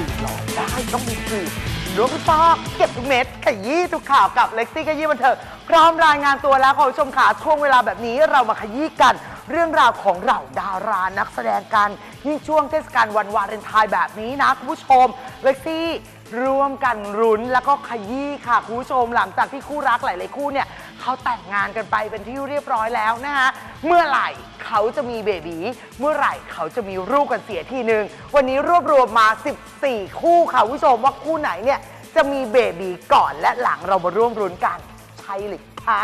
สืบหลอกได้ต้องมีสืบล้วงทุกซอกเก็บทุกเม็ดขยี้ทุกข่าวกับเล็กซี่ขยี้บันเทิงพร้อมรายงานตัวแล้วคุณผู้ชมค่ะช่วงเวลาแบบนี้เรามาขยี้กัน เรื่องราวของเหล่าดารานักแสดงกันยิ่งช่วงเทศกาลวันวาเลนไทน์แบบนี้นะคุณผู้ชมเล็กซี่ร่วมกันรุ้นแล้วก็ขยี้ค่ะคุณผู้ชมหลังจากที่คู่รักหลาย ๆ คู่เนี่ย เขาแต่งงานกันไปเป็นที่เรียบร้อยแล้วนะคะเมื่อไหร่เขาจะมีเบบีเมื่อไหร่เขาจะมีลูกกันเสียทีหนึ่งวันนี้รวบรวมมา 14 คู่ค่ะคุณผู้ชมว่าคู่ไหนเนี่ยจะมีเบบีก่อนและหลังเรามาร่วมรุ้นกันใช่หรือคะ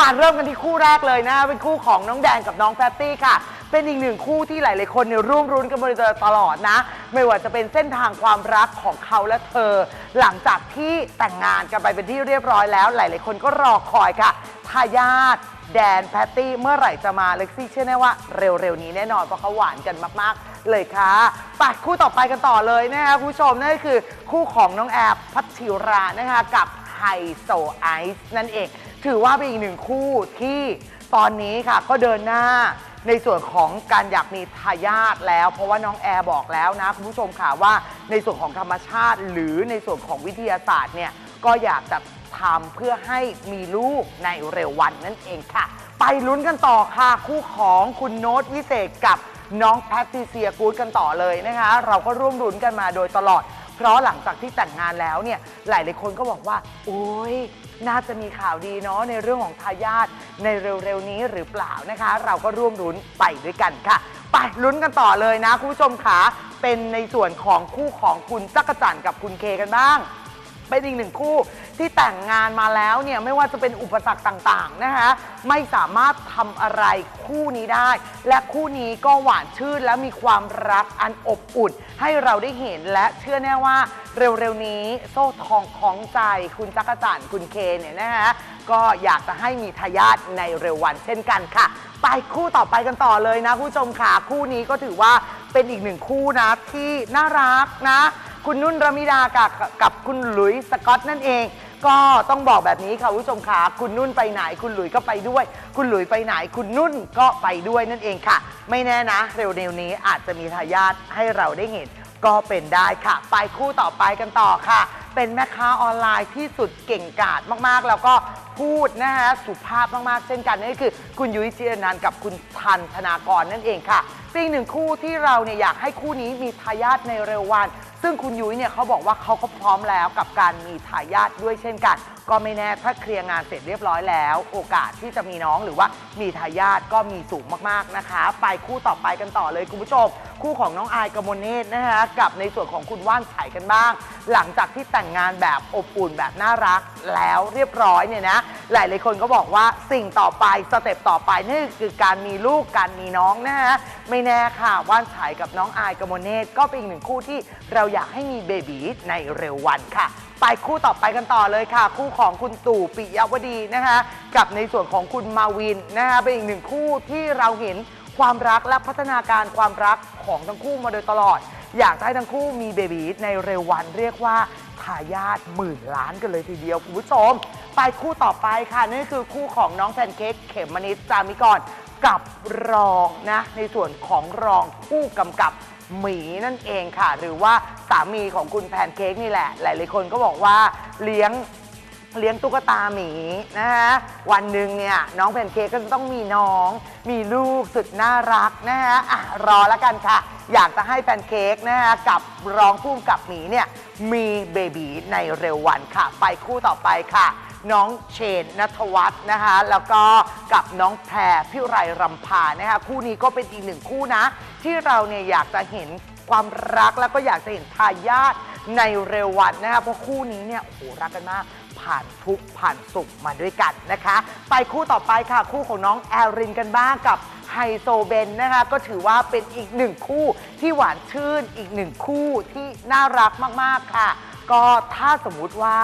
มาเริ่มกันที่คู่แรกเลยนะเป็นคู่ของน้องแดนกับน้องแพตตี้ค่ะ เป็นอีกหนึ่งคู่ที่หลาย ๆ คนเนี่ยร่วมรุ้นกันมาโดยตลอดนะ ไม่ว่าจะเป็นเส้นทางความรักของเขาและเธอ หลังจากที่แต่งงานกันไปเป็นที่เรียบร้อยแล้ว หลาย ๆ คนก็รอคอยค่ะทายาทแดนแพตตี้เมื่อไหร่จะมาเล็กซี่เชื่อแน่ว่าเร็ว ๆ นี้แน่นอนเพราะเขาหวานกันมาก ๆ เลยค่ะไปคู่ต่อไปกันต่อเลยนะคะคุณผู้ชมนั่นก็คือคู่ของน้องแอบพัชชิรานะคะกับไฮโซไอซ์นั่นเอง ถือว่าเป็นอีกหนึ่งคู่ที่ตอนนี้ค่ะก็เดินหน้า ในส่วนของการอยากมีทายาทแล้ว เพราะว่าน้องแอร์บอกแล้วนะคุณผู้ชมค่ะว่าในส่วนของธรรมชาติ หรือในส่วนของวิทยาศาสตร์เนี่ยก็อยากจะทำเพื่อให้มีลูกในเร็ววันนั่นเองค่ะ ไปลุ้นกันต่อค่ะ คู่ของคุณโน้ตวิเศษกับน้องแพทติเซียกูดกันต่อเลยนะคะ เราก็ร่วมรุ้นกันมาโดยตลอด เพราะหลังจากที่แต่งงานแล้วเนี่ยหลายๆคนก็บอกว่า โอ้ยน่าจะมีข่าวดีเนาะในเรื่องของทายาทในเร็วๆนี้หรือเปล่านะคะ เราก็ร่วมรุ้นไปด้วยกันค่ะ ไปลุ้นกันต่อเลยนะคุณผู้ชมขาเป็นในส่วนของคู่ของคุณจักรจันทร์กับคุณเคกันบ้าง เป็นอีกหนึ่งคู่ที่แต่งงานมาแล้วเนี่ยไม่ว่าจะเป็นอุปสรรคต่างๆนะคะไม่สามารถทำอะไรคู่นี้ได้ และคู่นี้ก็หวานชื่นและมีความรักอันอบอุ่น ให้เราได้เห็นและเชื่อแน่ว่าเร็วๆนี้โซ่ทองของใจคุณจักรจันทร์คุณเคเนี่ยนะคะก็อยากจะให้มีทายาทในเร็ววันเช่นกันค่ะ ไปคู่ต่อไปกันต่อเลยนะผู้ชมค่ะคู่นี้ก็ถือว่าเป็นอีกหนึ่งคู่นะที่น่ารักนะ คุณนุ่นรมิดากับกับคุณหลุยสกอตนั่นเอง ก็ต้องบอกแบบนี้ค่ะคุณผู้ชมค่ะคุณนุ่นไปไหน คุณหลุยก็ไปด้วย คุณหลุยไปไหน คุณนุ่นก็ไปด้วยนั่นเองค่ะ ไม่แน่นะ เร็วๆนี้อาจจะมีทายาทให้เราได้เห็นก็เป็นได้ค่ะ ไปคู่ต่อไปกันต่อค่ะ เป็นแม่ค้าออนไลน์ที่สุดเก่งกาจมากๆ แล้วก็พูดนะฮะสุภาพมากๆ เช่นกันนั่นก็คือ คุณยุ้ยจีรนันท์กับคุณทันธนากรนั่นเองค่ะเป็นอีกหนึ่งคู่ที่เราเนี่ยอยากให้คู่นี้มีทายาทในเร็ววัน ซึ่งคุณยุ้ยเนี่ยเขาบอกว่าเขาก็พร้อมแล้วกับการมีทายาทด้วยเช่นกัน ก็ไม่แน่ถ้าเคลียร์งานเสร็จเรียบร้อยแล้ว โอกาสที่จะมีน้องหรือว่ามีทายาทก็มีสูงมากๆนะคะ ไปคู่ต่อไปกันต่อเลยคุณผู้ชม คู่ของน้องอายกมลเนตรนะคะกับในส่วนของคุณว่านไฉกันบ้าง หลังจากที่แต่งงานแบบอบอุ่นแบบน่ารักแล้วเรียบร้อยเนี่ยนะหลายๆคนก็บอกว่าสิ่งต่อไปสเต็ปต่อไปนี่คือการมีลูกการมีน้องนะฮะไม่แน่ค่ะว่านไฉกับน้องอายกมลเนตรก็เป็นอีกหนึ่งคู่ที่เราอยากให้มีเบบีในเร็ววันค่ะ ไปคู่ต่อไปกันต่อเลยค่ะ คู่ของคุณตู่ปิยวดีนะคะ กับในส่วนของคุณมาวินนะคะเป็นอีกหนึ่งคู่ที่เราเห็นความรักและพัฒนาการความรักของทั้งคู่มาโดยตลอด อยากให้ทั้งคู่มีเบบีในเร็ววันเรียกว่าทายาทหมื่นล้านกันเลยทีเดียวคุณผู้ชม ไปคู่ต่อไปค่ะนั่คือคู่ของน้องแพนเค้กเขมมณิดจามิกรกับรองนะในส่วนของรองผู้กำกับ หมีนั่นเองค่ะ หรือว่าสามีของคุณแพนเค้กนี่แหละ หลายๆคนก็บอกว่าเลี้ยงเลี้ยงตุ๊กตาหมีนะฮะวันหนึ่งเนี่ยน้องแพนเค้กก็จะต้องมีน้อง มีลูกสุดน่ารักนะฮะอะรอแล้วกันค่ะ อยากจะให้แพนเค้กนะฮะกับรองผู้กำกับหมีเนี่ยมีเบบีในเร็ววันค่ะ ไปคู่ต่อไปค่ะ น้องเชนนัทวัฒน์นะคะ แล้วก็กับน้องแพรพิไรรำพานะคะ คู่นี้ก็เป็นอีกหนึ่งคู่นะ ที่เราเนี่ยอยากจะเห็นความรักแล้วก็อยากจะเห็นทายาทในเร็ววันนะคะเพราะคู่นี้เนี่ยโอ้โหรักกันมาก ผ่านทุกข์ผ่านสุขมาด้วยกันนะคะ ไปคู่ต่อไปค่ะ คู่ของน้องแอรินกันบ้างกับไฮโซเบนนะคะก็ถือว่าเป็นอีกหนึ่งคู่ที่หวานชื่นอีกหนึ่งคู่ที่น่ารักมาก ๆ ค่ะ ก็ถ้าสมมุติว่า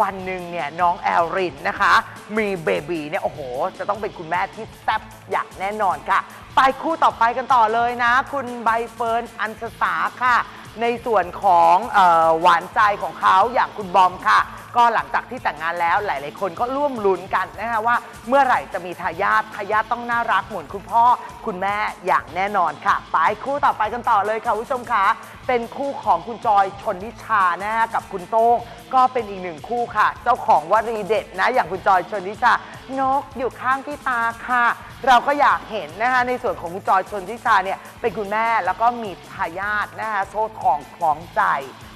วันหนึ่งเนี่ยน้องแอลรินนะคะ มีเบบีเนี่ยโอ้โห จะต้องเป็นคุณแม่ที่แซ่บอย่างแน่นอนค่ะ ไปคู่ต่อไปกันต่อเลยนะ คุณใบเฟิร์นอัญชสาค่ะ ในส่วนของเออหวานใจของเขาอย่างคุณบอมค่ะ ก็หลังจากที่แต่งงานแล้วหลาย ๆ คนก็ร่วมลุ้นกันนะคะว่า เมื่อไหร่จะมีทายาททายาทต้องน่ารักเหมือนคุณพ่อ คุณแม่อย่างแน่นอนค่ะ ไปคู่ต่อไปกันต่อเลยค่ะคุณผู้ชมคะเป็นคู่ของคุณจอยชนนิชานะฮะกับคุณโต้งก็เป็นอีกหนึ่งคู่ค่ะ เจ้าของวลีเด็ดนะอย่างคุณจอยชนนิชานกอยู่ข้างที่ตาค่ะ เราก็อยากเห็นนะคะในส่วนของคุณจอยชนทิชาเนี่ยเป็นคุณแม่แล้วก็มีทายาทนะคะโซ่ทองคล้องใจ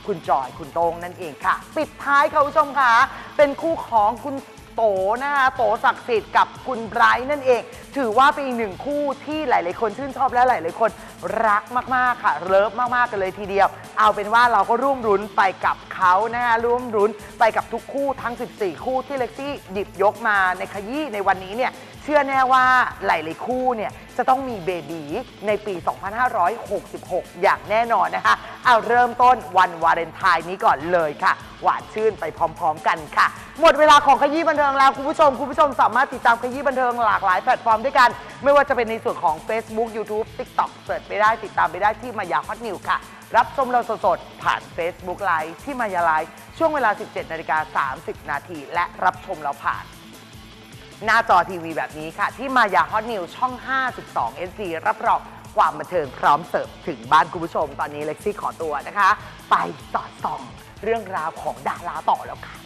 คุณจอยคุณโต้งนั่นเองค่ะ ปิดท้ายค่ะคุณผู้ชมค่ะเป็นคู่ของคุณโตนะคะโตศักดิ์สิทธิ์กับคุณไบรท์นั่นเอง ถือว่าเป็นอีกหนึ่งคู่ที่หลาย ๆ คนชื่นชอบและหลาย ๆ คนรักมาก ๆ ค่ะ เลิฟมาก ๆ กันเลยทีเดียว เอาเป็นว่าเราก็ร่วมรุ้นไปกับเขานะคะร่วมรุ้นไปกับทุกคู่ทั้ง 14 คู่ที่เล็กซี่หยิบยกมาในขยี้ในวันนี้เนี่ย เชื่อแน่ว่าหลายๆคู่เนี่ยจะต้องมีเบบีในปี 2566 อย่างแน่นอนนะคะ เอาเริ่มต้นวันวาเลนไทน์นี้ก่อนเลยค่ะ หวานชื่นไปพร้อม ๆ กันค่ะ หมดเวลาของขยี้บันเทิงแล้ว คุณผู้ชม คุณผู้ชมสามารถติดตามขยี้บันเทิงหลากหลายแพลตฟอร์มด้วยกัน ไม่ว่าจะเป็นในส่วนของ Facebook YouTube TikTok เสิร์ชไปได้ติดตามไปได้ที่มายาฮอตนิวค่ะ รับชมเราสดๆผ่าน Facebook Live ที่มายาไลฟ์ช่วงเวลา 17นาฬิกา30 นาทีและรับชมเราผ่าน หน้าจอทีวีแบบนี้ค่ะ ที่มายาฮอตนิวช่อง 52 SC รับรองความบันเทิงพร้อมเสิร์ฟถึงบ้านคุณผู้ชม ตอนนี้เล็กซี่ขอตัวนะคะ ไปสอดส่องเรื่องราวของดาราต่อแล้วค่ะ